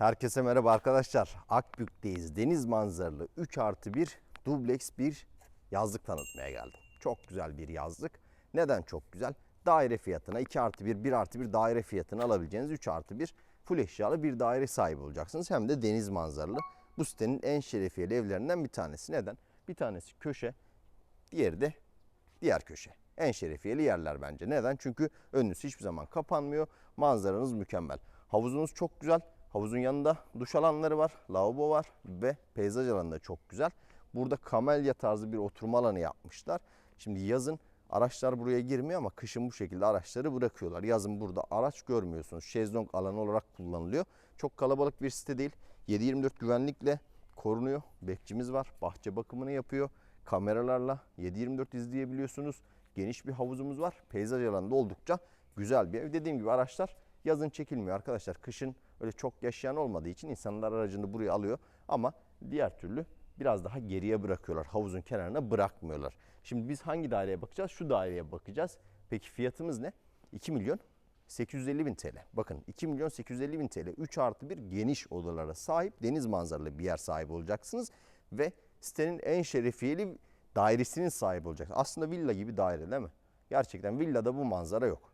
Herkese merhaba arkadaşlar. Akbük'teyiz. Deniz manzaralı 3 artı 1 dubleks bir yazlık tanıtmaya geldim. Çok güzel bir yazlık. Neden çok güzel? Daire fiyatına 2 artı 1, 1 artı 1 daire fiyatına alabileceğiniz 3 artı 1 full eşyalı bir daire sahibi olacaksınız. Hem de deniz manzaralı. Bu sitenin en şerefiyeli evlerinden bir tanesi. Neden? Bir tanesi köşe, diğeri de diğer köşe. En şerefiyeli yerler bence. Neden? Çünkü önünüz hiçbir zaman kapanmıyor. Manzaranız mükemmel. Havuzunuz çok güzel. Havuzun yanında duş alanları var, lavabo var ve peyzaj alanı da çok güzel. Burada kamelya tarzı bir oturma alanı yapmışlar. Şimdi yazın araçlar buraya girmiyor ama kışın bu şekilde araçları bırakıyorlar. Yazın burada araç görmüyorsunuz. Şezlong alanı olarak kullanılıyor. Çok kalabalık bir site değil. 7-24 güvenlikle korunuyor. Bekçimiz var. Bahçe bakımını yapıyor. Kameralarla 7-24 izleyebiliyorsunuz. Geniş bir havuzumuz var. Peyzaj alanı da oldukça güzel bir ev. Dediğim gibi araçlar yazın çekilmiyor arkadaşlar. Kışın öyle çok yaşayan olmadığı için insanlar aracını buraya alıyor. Ama diğer türlü biraz daha geriye bırakıyorlar. Havuzun kenarına bırakmıyorlar. Şimdi biz hangi daireye bakacağız? Şu daireye bakacağız. Peki fiyatımız ne? 2 milyon 850 bin TL. Bakın 2 milyon 850 bin TL 3 artı 1 geniş odalara sahip deniz manzaralı bir yer sahibi olacaksınız. Ve sitenin en şerefiyeli dairesinin sahibi olacaksınız. Aslında villa gibi daire değil mi? Gerçekten villada bu manzara yok.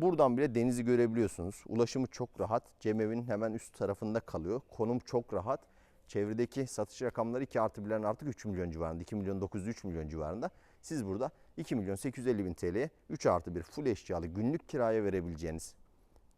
Buradan bile denizi görebiliyorsunuz. Ulaşımı çok rahat. Cemevinin hemen üst tarafında kalıyor. Konum çok rahat. Çevredeki satış rakamları 2 artı 1'lerin artık 3 milyon civarında. 2 milyon 900 3 milyon civarında. Siz burada 2 milyon 850 bin TL'ye 3 artı 1 full eşyalı günlük kiraya verebileceğiniz,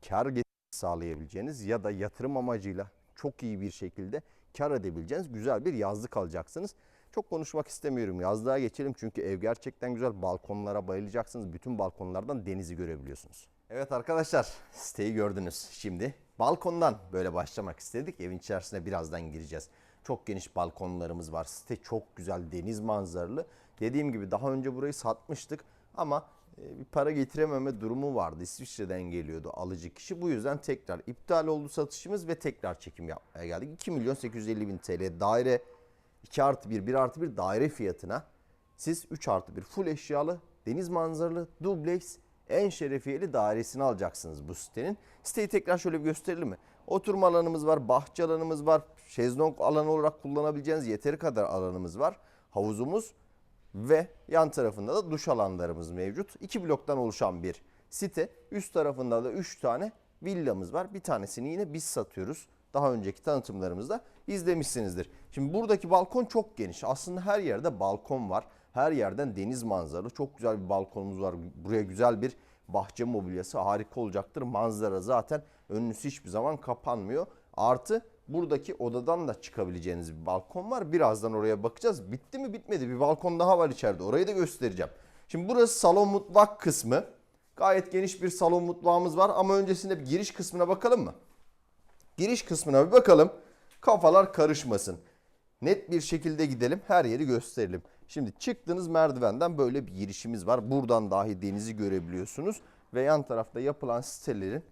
kar getirisi sağlayabileceğiniz ya da yatırım amacıyla çok iyi bir şekilde kar edebileceğiniz güzel bir yazlık alacaksınız. Çok konuşmak istemiyorum. Yazlığa geçelim çünkü ev gerçekten güzel. Balkonlara bayılacaksınız. Bütün balkonlardan denizi görebiliyorsunuz. Evet arkadaşlar siteyi gördünüz. Şimdi balkondan böyle başlamak istedik. Evin içerisine birazdan gireceğiz. Çok geniş balkonlarımız var. Site çok güzel deniz manzaralı. Dediğim gibi daha önce burayı satmıştık ama e, bir para getirememe durumu vardı. İsviçre'den geliyordu alıcı kişi. Bu yüzden tekrar iptal oldu satışımız ve tekrar çekim yapmaya geldik. 2 milyon 850 bin TL daire 2 artı 1, 1 artı 1 daire fiyatına siz 3 artı 1 full eşyalı, deniz manzaralı, dubleks, en şerefiyeli dairesini alacaksınız bu sitenin. Siteyi tekrar şöyle bir gösterelim mi? Oturma alanımız var, bahçe alanımız var, şezlong alanı olarak kullanabileceğiniz yeteri kadar alanımız var. Havuzumuz ve yan tarafında da duş alanlarımız mevcut. İki bloktan oluşan bir site. Üst tarafında da 3 tane villamız var. Bir tanesini yine biz satıyoruz. Daha önceki tanıtımlarımızda izlemişsinizdir. Şimdi buradaki balkon çok geniş. Aslında her yerde balkon var. Her yerden deniz manzaralı. Çok güzel bir balkonumuz var. Buraya güzel bir bahçe mobilyası harika olacaktır. Manzara zaten önünüz hiçbir zaman kapanmıyor. Artı buradaki odadan da çıkabileceğiniz bir balkon var. Birazdan oraya bakacağız. Bitti mi bitmedi. Bir balkon daha var içeride. Orayı da göstereceğim. Şimdi burası salon mutfak kısmı. Gayet geniş bir salon mutfağımız var ama öncesinde bir giriş kısmına bakalım mı? Giriş kısmına bir bakalım. Kafalar karışmasın. Net bir şekilde gidelim. Her yeri gösterelim. Şimdi çıktığınız merdivenden böyle bir girişimiz var. Buradan dahi denizi görebiliyorsunuz. Ve yan tarafta yapılan sitelerin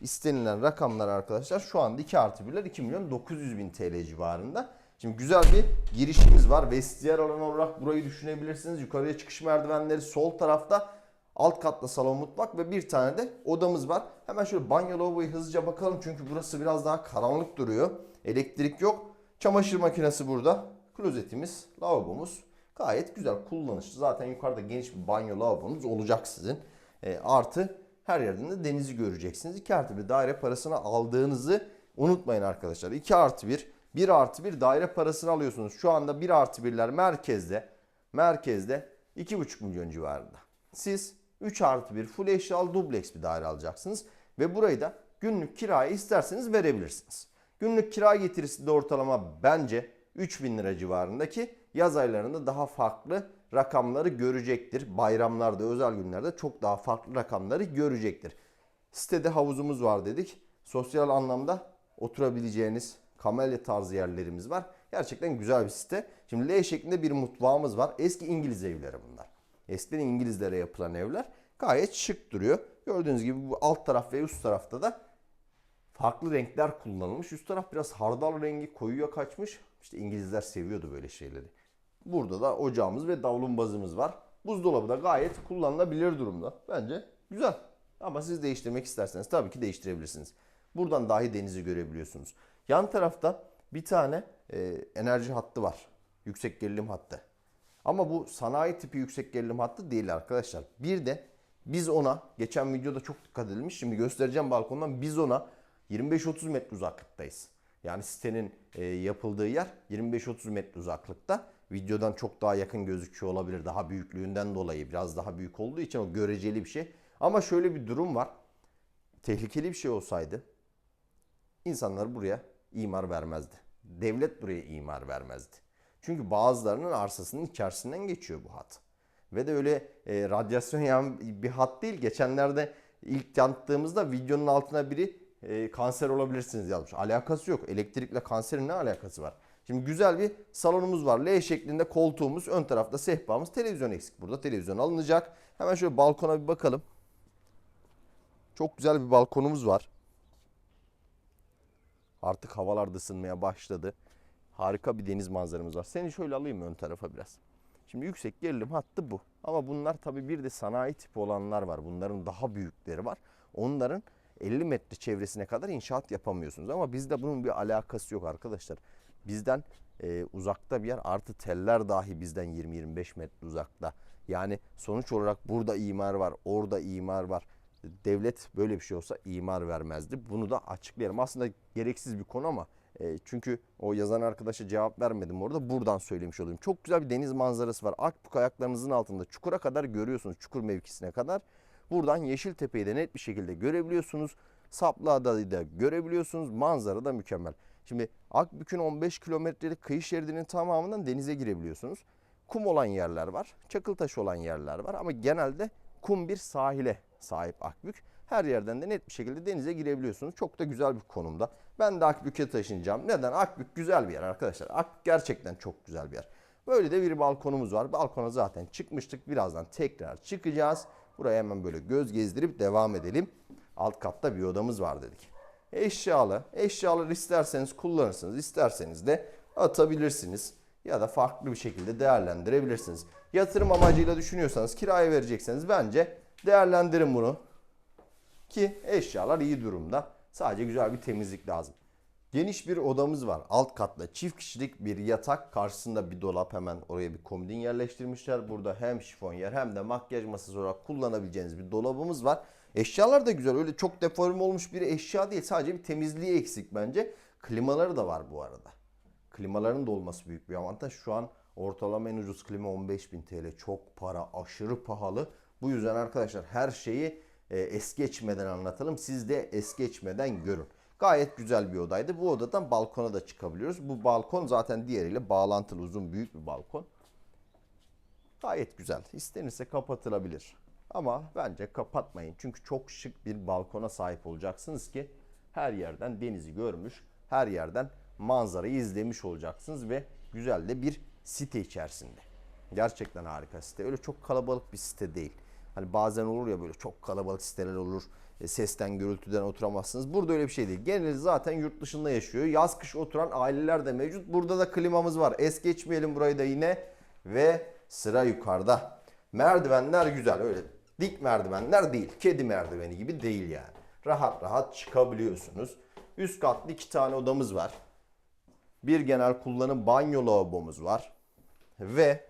istenilen rakamlar arkadaşlar şu anda 2 artı 1'ler 2 milyon 900 bin TL civarında. Şimdi güzel bir girişimiz var. Vestiyer alanı olarak burayı düşünebilirsiniz. Yukarıya çıkış merdivenleri sol tarafta. Alt katta salon mutfak ve bir tane de odamız var. Hemen şöyle banyo lavaboyu hızlıca bakalım çünkü burası biraz daha karanlık duruyor. Elektrik yok. Çamaşır makinesi burada. Klozetimiz, lavabomuz gayet güzel kullanışlı. Zaten yukarıda geniş bir banyo lavabonuz olacak sizin. E, artı her yerden de denizi göreceksiniz. 2 artı bir daire parasını aldığınızı unutmayın arkadaşlar. 2 artı 1, 1 artı 1 daire parasını alıyorsunuz. Şu anda 1 artı 1'ler merkezde, merkezde 2,5 milyon civarında. Siz 3 artı 1 full eşyalı dubleks bir daire alacaksınız. Ve burayı da günlük kiraya isterseniz verebilirsiniz. Günlük kira getirisi de ortalama bence 3000 lira civarındaki yaz aylarında daha farklı rakamları görecektir. Bayramlarda, özel günlerde çok daha farklı rakamları görecektir. Sitede havuzumuz var dedik. Sosyal anlamda oturabileceğiniz kamelya tarzı yerlerimiz var. Gerçekten güzel bir site. Şimdi L şeklinde bir mutfağımız var. Eski İngiliz evleri bunlar. Eskiden İngilizlere yapılan evler gayet şık duruyor. Gördüğünüz gibi bu alt taraf ve üst tarafta da farklı renkler kullanılmış. Üst taraf biraz hardal rengi koyuya kaçmış. İşte İngilizler seviyordu böyle şeyleri. Burada da ocağımız ve davlumbazımız var. Buzdolabı da gayet kullanılabilir durumda. Bence güzel. Ama siz değiştirmek isterseniz tabii ki değiştirebilirsiniz. Buradan dahi denizi görebiliyorsunuz. Yan tarafta bir tane e, enerji hattı var. Yüksek gerilim hattı. Ama bu sanayi tipi yüksek gerilim hattı değil arkadaşlar. Bir de biz ona geçen videoda çok dikkat edilmiş. Şimdi göstereceğim balkondan biz ona 25-30 metre uzaklıktayız. Yani sitenin e, yapıldığı yer 25-30 metre uzaklıkta. Videodan çok daha yakın gözüküyor olabilir. Daha büyüklüğünden dolayı biraz daha büyük olduğu için o göreceli bir şey. Ama şöyle bir durum var. Tehlikeli bir şey olsaydı insanlar buraya imar vermezdi. Devlet buraya imar vermezdi. Çünkü bazılarının arsasının içerisinden geçiyor bu hat. Ve de öyle e, radyasyon yan bir hat değil. Geçenlerde ilk tanıttığımızda videonun altına biri e, kanser olabilirsiniz yazmış. Alakası yok. Elektrikle kanserin ne alakası var? Şimdi güzel bir salonumuz var. L şeklinde koltuğumuz, ön tarafta sehpamız, televizyon eksik. Burada televizyon alınacak. Hemen şöyle balkona bir bakalım. Çok güzel bir balkonumuz var. Artık havalar da ısınmaya başladı. Harika bir deniz manzaramız var. Seni şöyle alayım ön tarafa biraz. Şimdi yüksek gerilim hattı bu. Ama bunlar tabii bir de sanayi tipi olanlar var. Bunların daha büyükleri var. Onların 50 metre çevresine kadar inşaat yapamıyorsunuz. Ama bizde bunun bir alakası yok arkadaşlar. Bizden e, uzakta bir yer artı teller dahi bizden 20-25 metre uzakta. Yani sonuç olarak burada imar var, orada imar var. Devlet böyle bir şey olsa imar vermezdi. Bunu da açıklayalım. Aslında gereksiz bir konu ama e, çünkü o yazan arkadaşa cevap vermedim orada. Buradan söylemiş olayım. Çok güzel bir deniz manzarası var. Akbük ayaklarınızın altında çukura kadar görüyorsunuz. Çukur mevkisine kadar. Buradan Yeşiltepe'yi de net bir şekilde görebiliyorsunuz. Saplıada'yı da görebiliyorsunuz. Manzara da mükemmel. Şimdi Akbük'ün 15 kilometrelik kıyı şeridinin tamamından denize girebiliyorsunuz. Kum olan yerler var. Çakıl taşı olan yerler var. Ama genelde kum bir sahile sahip Akbük. Her yerden de net bir şekilde denize girebiliyorsunuz. Çok da güzel bir konumda. Ben de Akbük'e taşınacağım. Neden? Akbük güzel bir yer arkadaşlar. Akbük gerçekten çok güzel bir yer. Böyle de bir balkonumuz var. Balkona zaten çıkmıştık. Birazdan tekrar çıkacağız. Buraya hemen böyle göz gezdirip devam edelim. Alt katta bir odamız var dedik. Eşyalı. Eşyaları isterseniz kullanırsınız. isterseniz de atabilirsiniz. Ya da farklı bir şekilde değerlendirebilirsiniz. Yatırım amacıyla düşünüyorsanız kiraya verecekseniz bence değerlendirin bunu. Ki eşyalar iyi durumda. Sadece güzel bir temizlik lazım. Geniş bir odamız var. Alt katta çift kişilik bir yatak. Karşısında bir dolap hemen oraya bir komodin yerleştirmişler. Burada hem şifonyer hem de makyaj masası olarak kullanabileceğiniz bir dolabımız var. Eşyalar da güzel. Öyle çok deforme olmuş bir eşya değil. Sadece bir temizliği eksik bence. Klimaları da var bu arada. Klimaların da olması büyük bir avantaj. Şu an ortalama en ucuz klima 15.000 TL. Çok para, aşırı pahalı. Bu yüzden arkadaşlar her şeyi e, es geçmeden anlatalım. Siz de es geçmeden görün. Gayet güzel bir odaydı. Bu odadan balkona da çıkabiliyoruz. Bu balkon zaten diğeriyle bağlantılı uzun büyük bir balkon. Gayet güzel. İstenirse kapatılabilir. Ama bence kapatmayın. Çünkü çok şık bir balkona sahip olacaksınız ki her yerden denizi görmüş, her yerden manzarayı izlemiş olacaksınız ve güzel de bir site içerisinde. Gerçekten harika site. Öyle çok kalabalık bir site değil. Hani bazen olur ya böyle çok kalabalık siteler olur. E, sesten, gürültüden oturamazsınız. Burada öyle bir şey değil. Geneli zaten yurt dışında yaşıyor. Yaz kış oturan aileler de mevcut. Burada da klimamız var. Es geçmeyelim burayı da yine. Ve sıra yukarıda. Merdivenler güzel. Öyle dik merdivenler değil. Kedi merdiveni gibi değil yani. Rahat rahat çıkabiliyorsunuz. Üst katlı iki tane odamız var. Bir genel kullanım banyo lavabomuz var. Ve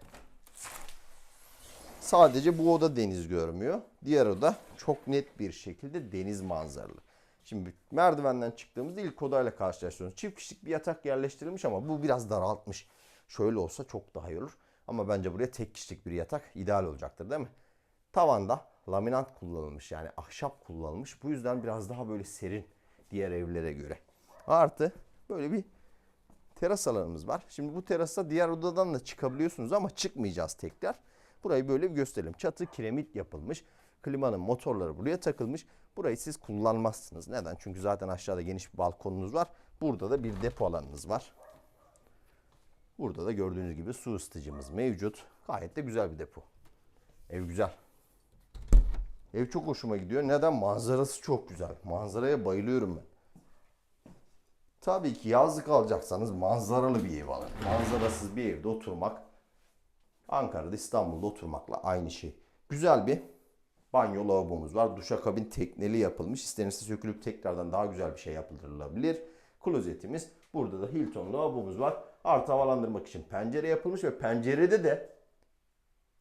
Sadece bu oda deniz görmüyor. Diğer oda çok net bir şekilde deniz manzaralı. Şimdi merdivenden çıktığımızda ilk odayla karşılaşıyoruz. Çift kişilik bir yatak yerleştirilmiş ama bu biraz daraltmış. Şöyle olsa çok daha iyi olur. Ama bence buraya tek kişilik bir yatak ideal olacaktır değil mi? Tavanda laminat kullanılmış yani ahşap kullanılmış. Bu yüzden biraz daha böyle serin diğer evlere göre. Artı böyle bir teras alanımız var. Şimdi bu terasa diğer odadan da çıkabiliyorsunuz ama çıkmayacağız tekrar. Burayı böyle bir gösterelim. Çatı kiremit yapılmış. Klimanın motorları buraya takılmış. Burayı siz kullanmazsınız. Neden? Çünkü zaten aşağıda geniş bir balkonunuz var. Burada da bir depo alanınız var. Burada da gördüğünüz gibi su ısıtıcımız mevcut. Gayet de güzel bir depo. Ev güzel. Ev çok hoşuma gidiyor. Neden? Manzarası çok güzel. Manzaraya bayılıyorum ben. Tabii ki yazlık alacaksanız manzaralı bir ev alın. Manzarasız bir evde oturmak Ankara'da İstanbul'da oturmakla aynı şey. Güzel bir Banyo lavabomuz var. Duşakabin tekneli yapılmış. İstenirse sökülüp tekrardan daha güzel bir şey yapılabilir. Klozetimiz. Burada da Hilton lavabomuz var. Artı havalandırmak için pencere yapılmış ve pencerede de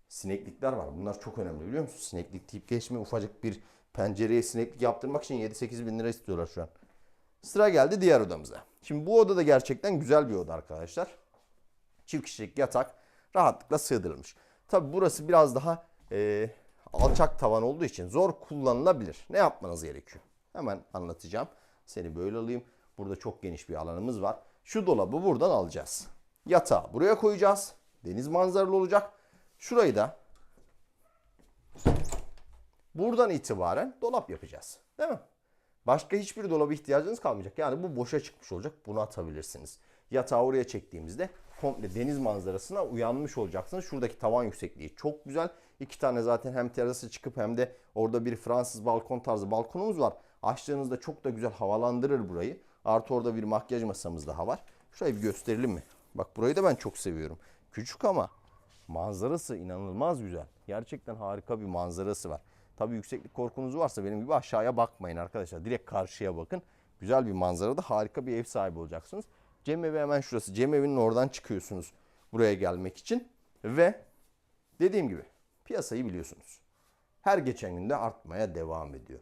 sineklikler var. Bunlar çok önemli biliyor musun? Sineklik deyip geçme ufacık bir pencereye sineklik yaptırmak için 7-8 bin lira istiyorlar şu an. Sıra geldi diğer odamıza. Şimdi bu oda da gerçekten güzel bir oda arkadaşlar. Çift kişilik yatak rahatlıkla sığdırılmış. Tabi burası biraz daha e, alçak tavan olduğu için zor kullanılabilir. Ne yapmanız gerekiyor? Hemen anlatacağım. Seni böyle alayım. Burada çok geniş bir alanımız var. Şu dolabı buradan alacağız. Yatağı buraya koyacağız. Deniz manzaralı olacak. Şurayı da buradan itibaren dolap yapacağız. Değil mi? Başka hiçbir dolaba ihtiyacınız kalmayacak. Yani bu boşa çıkmış olacak. Bunu atabilirsiniz. Yatağı oraya çektiğimizde komple deniz manzarasına uyanmış olacaksınız. Şuradaki tavan yüksekliği çok güzel. İki tane zaten hem terası çıkıp hem de orada bir Fransız balkon tarzı balkonumuz var. Açtığınızda çok da güzel havalandırır burayı. Artı orada bir makyaj masamız daha var. Şurayı bir gösterelim mi? Bak burayı da ben çok seviyorum. Küçük ama manzarası inanılmaz güzel. Gerçekten harika bir manzarası var. Tabii yükseklik korkunuz varsa benim gibi aşağıya bakmayın arkadaşlar. Direkt karşıya bakın. Güzel bir manzarada harika bir ev sahibi olacaksınız. Cem evi hemen şurası. Cem evinin oradan çıkıyorsunuz buraya gelmek için. Ve dediğim gibi piyasayı biliyorsunuz. Her geçen günde artmaya devam ediyor.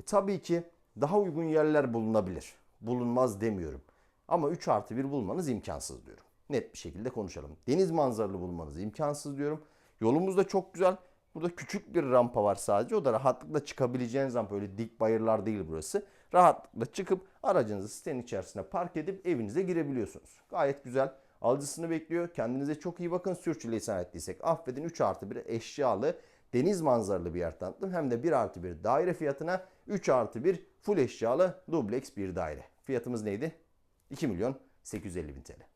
E, tabii ki daha uygun yerler bulunabilir. Bulunmaz demiyorum. Ama 3 artı 1 bulmanız imkansız diyorum. Net bir şekilde konuşalım. Deniz manzaralı bulmanız imkansız diyorum. Yolumuz da çok güzel. Burada küçük bir rampa var sadece. O da rahatlıkla çıkabileceğiniz rampa. Öyle dik bayırlar değil burası. Rahatlıkla çıkıp aracınızı sitenin içerisine park edip evinize girebiliyorsunuz. Gayet güzel. Alıcısını bekliyor. Kendinize çok iyi bakın. Sürçülisan ettiysek affedin. 3 artı 1 eşyalı deniz manzaralı bir yer tanıttım. Hem de 1 artı 1 daire fiyatına 3 artı 1 full eşyalı dubleks bir daire. Fiyatımız neydi? 2 milyon 850 bin TL.